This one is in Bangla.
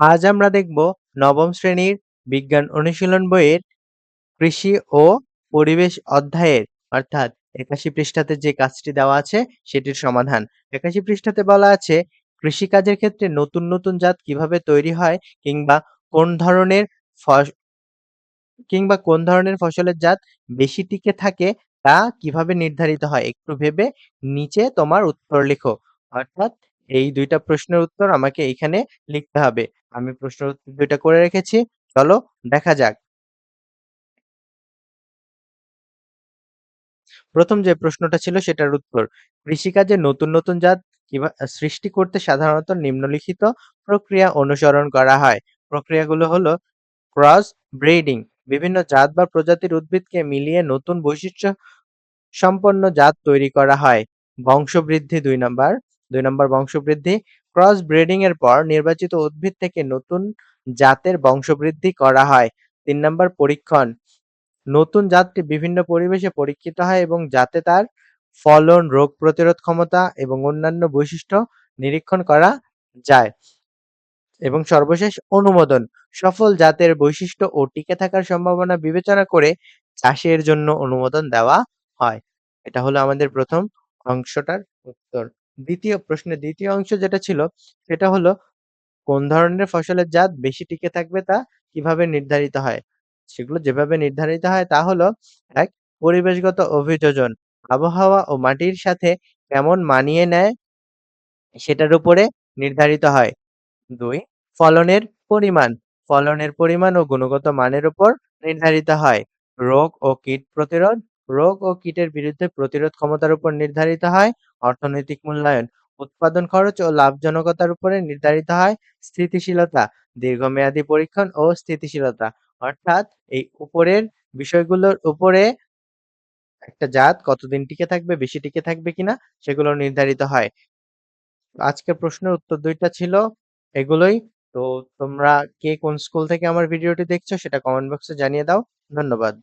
আজ আমরা দেখব নবম শ্রেণির বিজ্ঞান অনুশীলন বইয়ের কৃষি ও পরিবেশ অধ্যায়ের, অর্থাৎ একাশি পৃষ্ঠাতে যে কাজটি দেওয়া আছে সেটির সমাধান। একাশি পৃষ্ঠাতে বলা আছে, কৃষিকাজের ক্ষেত্রে নতুন নতুন জাত কীভাবে তৈরি হয় কিংবা কোন ধরনের কিংবা কোন ধরনের ফসলের জাত বেশি টিকে থাকে তা কীভাবে নির্ধারিত হয় একটু ভেবে নিচে তোমার উত্তর লিখো। অর্থাৎ এই দুইটা প্রশ্নের উত্তর আমাকে এখানে লিখতে হবে। আমি প্রশ্নের উত্তর দুইটা করে রেখেছি। চলো দেখা যাক। প্রথম যে প্রশ্নটা ছিল সেটার উত্তর। কৃষিকাজে নতুন নতুন জাত সৃষ্টি করতে সাধারণত নিম্নলিখিত প্রক্রিয়া অনুসরণ করা হয়। প্রক্রিয়াগুলো হলো ক্রস ব্রিডিং, বিভিন্ন জাত বা প্রজাতির উদ্ভিদকে মিলিয়ে নতুন বৈশিষ্ট্য সম্পন্ন জাত তৈরি করা হয়। বংশবৃদ্ধি দুই নাম্বার। দুই নম্বর বংশবৃদ্ধি। ক্রস ব্রিডিং এর পর নির্বাচিত উদ্ভিদ থেকে নতুন জাতের বংশবৃদ্ধি করা হয়। তিন নম্বর পরীক্ষণ। নতুন জাতটি বিভিন্ন পরিবেশে পরীক্ষিত হয় এবং যাতে তার ফলন, রোগ প্রতিরোধ ক্ষমতা এবং অন্যান্য বৈশিষ্ট্য নিরীক্ষণ করা যায়। এবং সর্বশেষ অনুমোদন। সফল জাতের বৈশিষ্ট্য ও টিকে থাকার সম্ভাবনা বিবেচনা করে চাষের জন্য অনুমোদন দেওয়া হয়। এটা হলো আমাদের প্রথম অংশটার উত্তর। দ্বিতীয় প্রশ্নের দ্বিতীয় অংশ যেটা ছিল, সেটা হলো কোন ধরনের ফসলের জাত বেশি টিকে থাকবে তা কীভাবে নির্ধারিত হয়? সেগুলো যেভাবে নির্ধারিত হয় তা হলো, এক, পরিবেশগত অভিযোজন, আবহাওয়া ও মাটির সাথে কেমন মানিয়ে নেয় সেটার উপরে নির্ধারিত হয়। দুই, ফলনের পরিমাণ ফলনের পরিমাণ ও গুণগত মানের উপর নির্ধারিত হয়। রোগ ও কীট প্রতিরোধ, রোগ ও কীটের বিরুদ্ধে প্রতিরোধ ক্ষমতার উপর নির্ধারিত হয় অর্থনৈতিক মূল্যায়ন, উৎপাদন খরচ ও লাভজনকতার উপরে নির্ধারিত হয় স্থিতিশীলতা, দীর্ঘমেয়াদী পরীক্ষণ ও স্থিতিশীলতা। অর্থাৎ এই উপরের বিষয়গুলোর উপরে একটা জাত কতদিন টিকে থাকবে, বেশি টিকে থাকবে কিনা, সেগুলো নির্ধারিত হয়। আজকের প্রশ্নের উত্তর দুইটা ছিল এগুলোই। তো তোমরা কে কোন স্কুল থেকে আমার ভিডিওটি দেখছ সেটা কমেন্ট বক্সে জানিয়ে দাও। ধন্যবাদ।